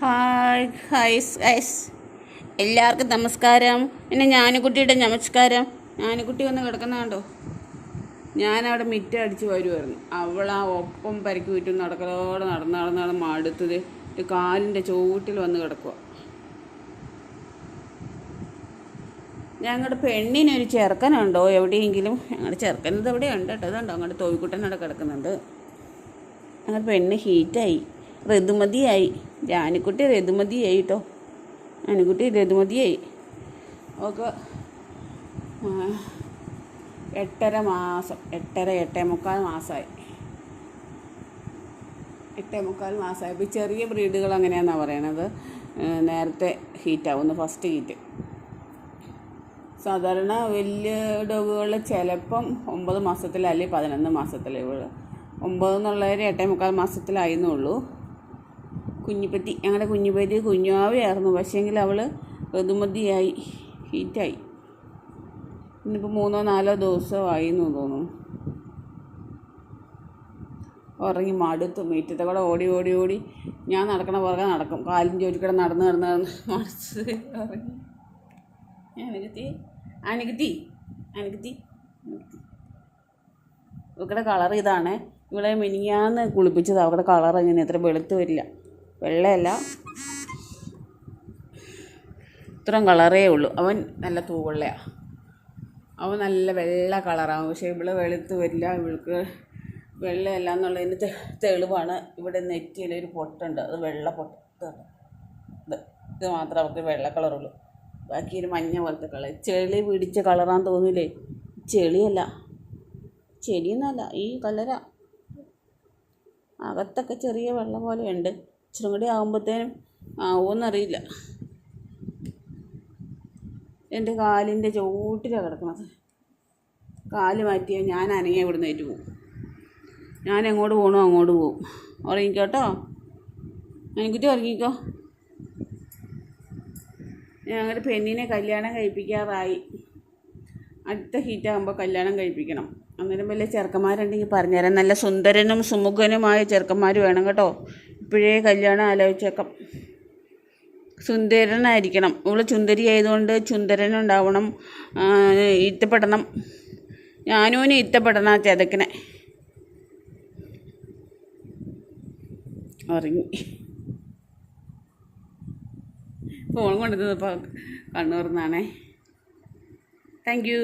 Hi hi guys. എല്ലാവർക്കും നമസ്കാരം. പിന്നെ ഞാനുകുട്ടിയുടെ നമസ്കാരം. ഞാനുകുട്ടി വന്ന് കിടക്കുന്ന കണ്ടോ? ഞാനവിടെ മിറ്റ അടിച്ച് വരുമായിരുന്നു അവൾ ആ ഒപ്പം പരക്കി വിറ്റും നടക്കലോടെ നടന്ന് നടന്നാണ് നടന്ന് മടുത്തത്. കാലിന്റെ ചുവട്ടിൽ വന്ന് കിടക്കുക ഞങ്ങളുടെ പെണ്ണിനൊരു ചെറുക്കനുണ്ടോ എവിടെയെങ്കിലും? ഞങ്ങളുടെ ചെറുക്കനത് എവിടെയുണ്ട് ഉണ്ട് കേട്ടോ. അതുണ്ടോ അങ്ങോട്ട് തോവിക്കുട്ടൻ അവിടെ കിടക്കുന്നുണ്ട്. ഞങ്ങളുടെ പെണ്ണ് ഹീറ്റായി. ഋതുമതിയായി. ജാനിക്കുട്ടി രതുമതിയായി കേട്ടോ ജാനിക്കുട്ടി രതുമതിയായി. ഓക്കെ എട്ടര മാസം എട്ടര എട്ടേ മുക്കാൽ മാസമായി എട്ടേ മുക്കാൽ മാസമായി ഇപ്പോൾ ചെറിയ ബ്രീഡുകൾ അങ്ങനെയാണെന്നാണ് പറയണത്. നേരത്തെ ഹീറ്റാവുന്നു ഫസ്റ്റ് ഹീറ്റ്. സാധാരണ വലിയ ഡോഗുകൾ ചിലപ്പം ഒമ്പത് മാസത്തിൽ അല്ലെങ്കിൽ പതിനൊന്ന് മാസത്തിൽ ഒമ്പത് എന്നുള്ളവർ എട്ടേ മുക്കാൽ മാസത്തിലായിരുന്നുള്ളൂ കുഞ്ഞിപ്പറ്റി ഞങ്ങളുടെ കുഞ്ഞിപ്പറ്റി കുഞ്ഞാവയായിരുന്നു. പക്ഷേങ്കിൽ അവൾ ഋതുമതിയായി ഹീറ്റായി. ഇന്നിപ്പോൾ മൂന്നോ നാലോ ദിവസമായി എന്ന് തോന്നുന്നു. ഉറങ്ങി മടുത്തു. മീറ്റത്തെ കൂടെ ഓടി ഓടി ഓടി ഞാൻ നടക്കണ പുറകെ നടക്കും. കാലും ജോലിക്കൂടെ നടന്ന് നടന്ന് നടന്ന് മറിച്ച് ഉറങ്ങി. അനകത്തി? അനകത്തി? അനകത്തി? ഇവക്കടെ കളർ ഇതാണ്. ഇവിടെ മിനിങ്ങാന്ന് കുളിപ്പിച്ചത്. അവരുടെ കളർ അങ്ങനെ എത്ര വെളുത്ത് വരില്ല. വെള്ളയല്ല. ഇത്രയും കളറേ ഉള്ളൂ. അവൻ നല്ല തൂവെള്ളയാണ് അവൻ നല്ല വെള്ള കളറാവും പക്ഷേ ഇവിടെ വെളുത്ത് വരില്ല. ഇവൾക്ക് വെള്ളയല്ല എന്നുള്ളതിന് തെളിവാണ്. ഇവിടെ നെറ്റിയിൽ ഒരു പൊട്ടുണ്ട്. അത് വെള്ള പൊട്ട് ഇത് ഇത് മാത്രമേ അവർക്ക് വെള്ള കളറുള്ളൂ. ബാക്കി ഒരു മഞ്ഞ പോലത്തെ കളർ ചെളി പിടിച്ച കളറാന്ന് തോന്നില്ലേ ചെളിയല്ല. ചെളിയൊന്നുമല്ല. ഈ കളരാ അകത്തൊക്കെ ചെറിയ വെള്ളം പോലെ ഉണ്ട് ഇച്ചിരി കൂടി ആകുമ്പോഴത്തേനും ആവുമെന്നറിയില്ല എന്റെ കാലിന്റെ ചോട്ടിലാണ് കിടക്കുന്നത്. കാൽ മാറ്റിയാൽ ഞാൻ അനങ്ങിയ ഇവിടുന്ന് ഏറ്റു പോവും. ഞാൻ എങ്ങോട്ട് പോകണോ അങ്ങോട്ട് പോവും. ഉറങ്ങിക്കോട്ടോ എനിക്കുറ്റി ഉറങ്ങിക്കോ. ഞങ്ങളുടെ പെണ്ണിനെ കല്യാണം കഴിപ്പിക്കാറായി. അടുത്ത ഹീറ്റാകുമ്പോൾ കല്യാണം കഴിപ്പിക്കണം. അന്നേരം വലിയ ചെറുക്കന്മാരുണ്ടെങ്കിൽ പറഞ്ഞുതരാം നല്ല സുന്ദരനും സുമുഖനുമായ ചെറുക്കന്മാർ വേണം കേട്ടോ. ഇപ്പോഴേ കല്യാണം ആലോചിച്ചേക്കാം. സുന്ദരനായിരിക്കണം. ഇവൾ ചുന്ദരി ആയതുകൊണ്ട് ചുന്ദരനുണ്ടാവണം ഇത്തപ്പെടണം ഞാനും ഇത്തപ്പെടണം ആ ചെതക്കിനെ ഉറങ്ങി. ഫോൺ കണ്ണൂർ നിന്നാണേ താങ്ക് യു